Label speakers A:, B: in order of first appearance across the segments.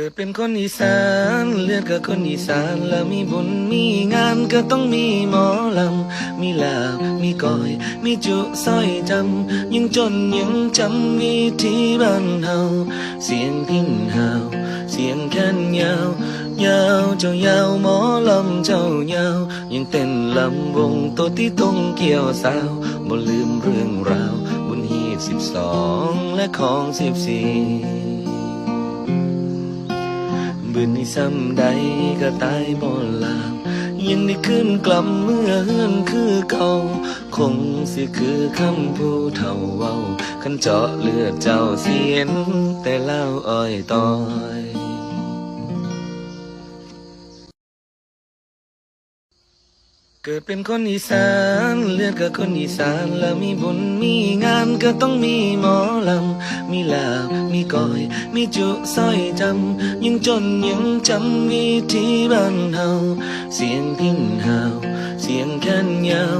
A: กิดเป็นคนอีสานเลือดกับคนอีสานแล้วมีบุญมีงานก็ต้องมีหมอลำ มีลาบมีก้อย มีจุสร้อยจำยังจนยังจำวิธีบ้านเฮาเสียงพินหาเสียงแค้นยาวยาวเจ้ายาวหมอลำเจ้ายาวยังเต้นลำวงตัวที่ตรงเกี่ยวสาวบ่ลืมเรื่องราว บุญฮีสิบสองและของสิบสี่ บืนนี้ซ้ำใดก็ตายบ่ลาบยังได้ขึ้นกลับเมื่อเฮือนคือเก่า คงสิคือคำผู้เท่าเว้า คันเจาะเลือดเจ้าเสียน แต่เล่าอ้อยต่อย เกิดเป็นคนอีสานเลือดกับคนอีสานแล้วมีบุญมีงานก็ต้องมีหมอลำ มีลาบมีก้อย มีจุสร้อยจำยังจนยังจำวิธีบ้านเฮาเสียงพินหาวเสียงแค้นยาว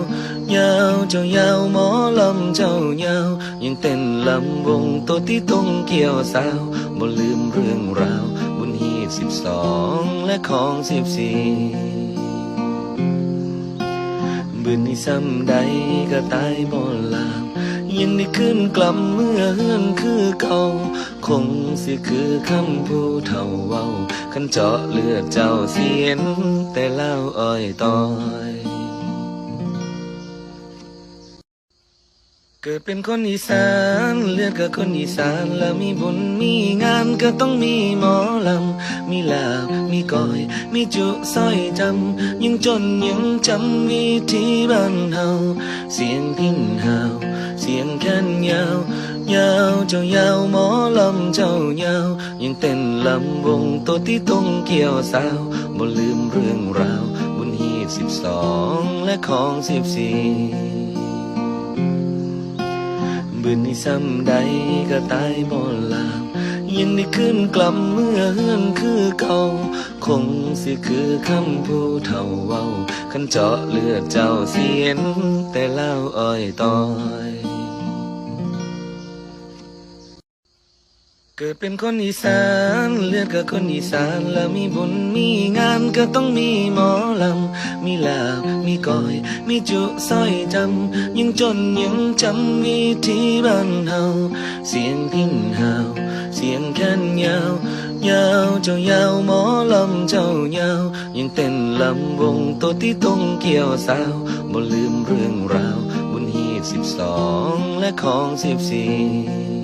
A: ยาวเจ้ายาวหมอลำเจ้ายาวยังเต้นลำวงตัวที่ตรงเกี่ยวสาวบ่ลืมเรื่องราว บุญฮีสิบสองและของสิบสี่ บืนนี้ซ้ำใดก็ตายบ่ลาบยังได้ขึ้นกลับเมื่อเฮือนคือเก่าคงสิคือคำผู้เท่าเว้าคันเจาะเลือดเจ้าเสียนแต่เล่าอ้อยต้อย กิดเป็นคนอีสานเลือดกับคนอีสานแล้วมีบุญมีงานก็ต้องมีหมอลำมีลาบมีก้อย มีจุสร้อยจำยังจนยังจำวิธีบ้านเฮาเสียงพินหาเสียงแค้นยาวยาวเจ้ายาวหมอลำเจ้ายาวยังเต้นลำวงตัวที่ตรงเกี่ยวสาวบ่ลืมเรื่องราว บุญฮีสิบสองและของสิบสี่ บืนนี้ซ้ำใดก็ตายบ่ลามยังได้ขึ้นกลับเมื่อเฮือนคือเก่า คงสิคือคำผู้เท่าเว้าคันเจาะเลือดเจ้าเสียน แต่เล่าอ้อยต่อย เกิดเป็นคนอีสานเลือดกับคนอีสานแล้วมีบุญมีงานก็ต้องมีหมอลำ มีลาบมีก้อย มีจุสร้อยจำยังจนยังจำวิธีบ้านเฮาเสียงพินหาวเสียงแค้นยาวยาวเจ้ายาวหมอลำเจ้ายาว ยังเต้นลำวงตัวที่ตรงเกี่ยวสาวบ่ลืมเรื่องราว บุญฮีสิบสองและของสิบสี่